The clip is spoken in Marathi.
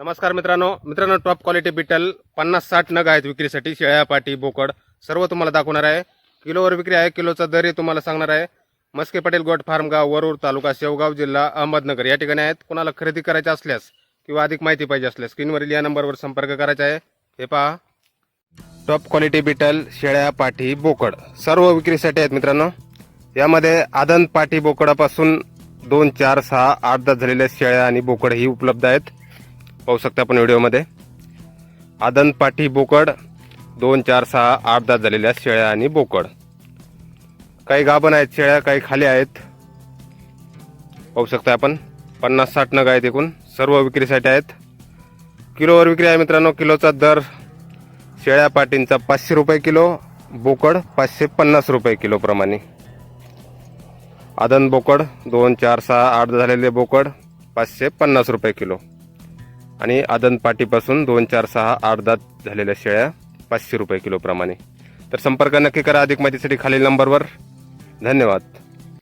नमस्कार मित्रांनो. मित्रांनो टॉप क्वालिटी बिटल पन्नास साठ नग आहेत विक्रीसाठी. शेळ्या पाटी बोकड सर्व तुम्हाला दाखवणार आहे. किलोवर विक्री आहे किलोचा दरही तुम्हाला सांगणार आहे. मस्के पटेल गोट फार्मगाव वरूर तालुका शेवगाव जिल्हा अहमदनगर. या ठिकाणी आहेत. कोणाला खरेदी करायची असल्यास किंवा अधिक माहिती पाहिजे असल्यास स्क्रीनवरील या नंबरवर संपर्क करायचा आहे. हे पहा. टॉप क्वालिटी बिटल शेळ्या पाठी बोकड. सर्व विक्रीसाठी आहेत मित्रांनो. यामध्ये आदन पाठी बोकडापासून दोन चार सहा आठ दहा झालेल्या शेळ्या आणि बोकड ही उपलब्ध आहेत. पाहू शकता आपण व्हिडिओमध्ये. आदन पाठी बोकड दोन चार सहा आठ दात झालेल्या शेळ्या आणि बोकड. काही गाभण आहेत शेळ्या काही खाली आहेत. पाहू शकता आपण पन्नास साठ नग आहेत एकूण सर्व विक्रीसाठी आहेत. किलोवर विक्री आहे मित्रांनो किलोचा दर शेळ्या पाटींचा पाचशे रुपये किलो बोकड पाचशे पन्नास रुपये किलोप्रमाणे आदन बोकड दोन चार सहा आठ झालेले बोकड पाचशे पन्नास रुपये किलो. आणि आदन पाटीपासून दोन चार सहा आठ दात झालेल्या शेळ्या पाचशे रुपये किलोप्रमाणे तर संपर्क नक्की करा अधिक माहितीसाठी खालील नंबरवर. धन्यवाद.